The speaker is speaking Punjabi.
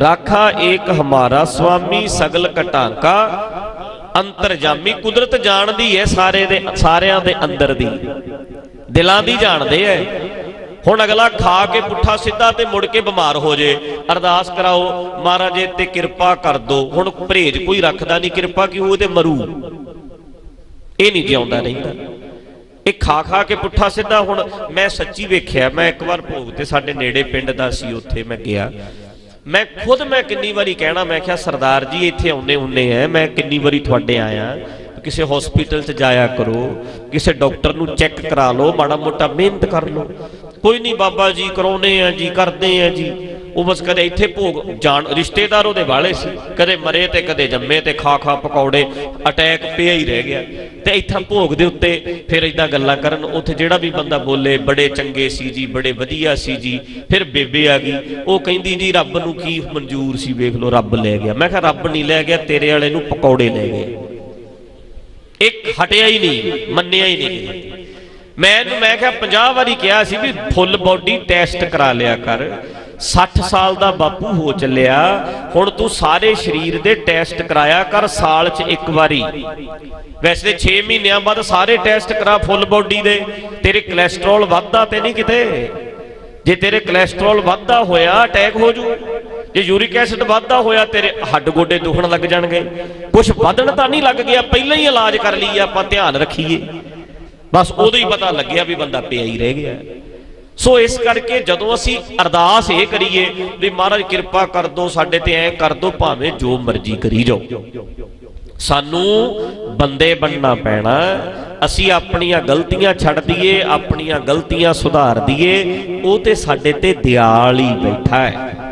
ਰਾਖਾ ਏਕ ਹਮਾਰਾ ਸੁਆਮੀ ਸਗਲ ਘਟਾਂਕਾ, ਅੰਤਰਜਾਮੀ ਕੁਦਰਤ ਜਾਣਦੀ ਹੈ ਸਾਰੇ ਦੇ, ਸਾਰਿਆਂ ਦੇ ਅੰਦਰ ਦੀ। ਦਿਲਾਂ ਦੀ ਜਾਣਦੇ ਐ। ਹੁਣ ਅਗਲਾ ਖਾ ਕੇ ਪੁੱਠਾ ਸਿੱਧਾ ਤੇ ਮੁੜ ਕੇ ਬਿਮਾਰ ਹੋ ਜੇ। ਅਰਦਾਸ ਕਰਾਓ, ਮਹਾਰਾਜੇ ਤੇ ਕਿਰਪਾ ਕਰ ਦੋ। ਹੁਣ ਪਰਹੇਜ ਕੋਈ ਰੱਖਦਾ ਨਹੀਂ, ਕਿਰਪਾ ਕਿ ਉਹ ਤੇ ਮਰੂ। ਇਹ ਨਹੀਂ ਜਿਉਂਦਾ ਰਹਿੰਦਾ। ਇਹ ਖਾ ਖਾ ਕੇ ਪੁੱਠਾ ਸਿੱਧਾ ਹੁਣ ਮੈਂ ਸੱਚੀ ਵੇਖਿਆ, ਮੈਂ ਇੱਕ ਵਾਰ ਭੋਗ ਤੇ ਸਾਡੇ ਨੇੜੇ ਪਿੰਡ ਦਾ ਸੀ, ਉੱਥੇ ਮੈਂ ਗਿਆ। ਮੈਂ ਖੁਦ ਮੈਂ ਕਿੰਨੀ ਵਾਰੀ ਕਹਿਣਾ, ਮੈਂ ਕਿਹਾ ਸਰਦਾਰ ਜੀ, ਇੱਥੇ ਆਉਨੇ ਹੁੰਨੇ ਐ ਮੈਂ ਕਿੰਨੀ ਵਾਰੀ ਤੁਹਾਡੇ ਆਇਆ। ਕਿਸੇ ਹਸਪੀਟਲ 'ਚ ਜਾਇਆ ਕਰੋ, ਕਿਸੇ ਡਾਕਟਰ ਨੂੰ ਚੈੱਕ ਕਰਾ ਲਓ, ਮਾੜਾ ਮੋਟਾ ਮਿਹਨਤ ਕਰ ਲਓ। ਕੋਈ ਨਹੀਂ ਬਾਬਾ ਜੀ ਕਰਾਉਨੇ ਆ ਜੀ, ਕਰਦੇ ਆ ਜੀ। ਉਹ ਬਸ ਕਦੇ ਇੱਥੇ ਭੋਗ ਜਾਣ, ਰਿਸ਼ਤੇਦਾਰ ਉਹਦੇ ਵਾਲੇ ਸੀ, ਕਦੇ ਮਰੇ ਤੇ, ਕਦੇ ਜੰਮੇ ਤੇ, ਖਾ ਖਾ ਪਕੌੜੇ ਅਟੈਕ ਪਿਆ ਹੀ ਰਹਿ ਗਿਆ। ਤੇ ਇੱਥਾਂ ਭੋਗ ਦੇ ਉੱਤੇ ਫਿਰ ਇਦਾਂ ਗੱਲਾਂ ਕਰਨ, ਉੱਥੇ ਜਿਹੜਾ ਵੀ ਬੰਦਾ ਬੋਲੇ, ਬੜੇ ਚੰਗੇ ਸੀ ਜੀ, ਬੜੇ ਵਧੀਆ ਸੀ ਜੀ, ਫਿਰ ਬੇਬੇ ਆ ਗਈ। ਉਹ ਕਹਿੰਦੀ, ਜੀ, ਰੱਬ ਨੂੰ ਕੀ ਮਨਜ਼ੂਰ ਸੀ, ਵੇਖ ਲਓ, ਰੱਬ ਲੈ ਗਿਆ। ਮੈਂ ਕਿਹਾ, ਰੱਬ ਨਹੀਂ ਲੈ ਗਿਆ, ਤੇਰੇ ਵਾਲੇ ਨੂੰ ਪਕੌੜੇ ਲੈ ਗਏ। ਇੱਕ ਹਟਿਆ ਹੀ ਨਹੀਂ, ਮੰਨਿਆ ਹੀ ਨਹੀਂ। ਮੈਂ ਇਹਨੂੰ, ਮੈਂ ਕਿਹਾ 50 ਵਾਰੀ ਕਿਹਾ ਸੀ ਵੀ ਫੁੱਲ ਬਾਡੀ ਟੈਸਟ ਕਰਾ ਲਿਆ ਕਰ। 60 ਸਾਲ ਦਾ ਬਾਪੂ ਹੋ ਚੱਲਿਆ, ਹੁਣ ਤੂੰ ਸਾਰੇ ਸਰੀਰ ਦੇ ਟੈਸਟ ਕਰਾਇਆ ਕਰ ਸਾਲ 'ਚ ਇੱਕ ਵਾਰੀ। ਵੈਸੇ 6 ਮਹੀਨਿਆਂ ਬਾਅਦ ਸਾਰੇ ਟੈਸਟ ਕਰਾ ਫੁੱਲ ਬਾਡੀ ਦੇ। ਤੇਰੇ ਕੋਲੇਸਟ੍ਰੋਲ ਵੱਧਦਾ ਤੇ ਨਹੀਂ ਕਿਤੇ? ਜੇ ਤੇਰੇ ਕੋਲੇਸਟ੍ਰੋਲ ਵੱਧਦਾ ਹੋਇਆ ਅਟੈਕ ਹੋ ਜੂ। ਜੇ ਯੂਰਿਕ ਐਸਿਡ ਵੱਧਦਾ ਹੋਇਆ, ਤੇਰੇ ਹੱਡ ਗੋਡੇ ਦੁਖਣ ਲੱਗ ਜਾਣਗੇ। ਕੁਝ ਵਧਣ ਤਾਂ ਨਹੀਂ ਲੱਗ ਗਿਆ, ਪਹਿਲਾਂ ਹੀ ਇਲਾਜ ਕਰ ਲਈਏ, ਆਪਾਂ ਧਿਆਨ ਰੱਖੀਏ। ਬਸ ਉਦੋਂ ਹੀ ਪਤਾ ਲੱਗਿਆ ਵੀ ਬੰਦਾ ਪਿਆ ਹੀ ਰਹਿ ਗਿਆ। ਸੋ ਇਸ ਕਰਕੇ ਜਦੋਂ ਅਸੀਂ ਅਰਦਾਸ ਇਹ ਕਰੀਏ ਵੀ ਮਹਾਰਾਜ ਕਿਰਪਾ ਕਰ ਦੋ, ਸਾਡੇ ਤੇ ਐ ਕਰ ਦੋ, ਭਾਵੇਂ ਜੋ ਮਰਜ਼ੀ ਕਰੀ ਜਾਓ। ਸਾਨੂੰ ਬੰਦੇ ਬਣਨਾ ਪੈਣਾ। ਅਸੀਂ ਆਪਣੀਆਂ ਗਲਤੀਆਂ ਛੱਡ ਦਈਏ, ਆਪਣੀਆਂ ਗਲਤੀਆਂ ਸੁਧਾਰ ਦਈਏ, ਉਹ ਤੇ ਸਾਡੇ ਤੇ ਦਿਆਲ ਹੀ ਬੈਠਾ ਹੈ।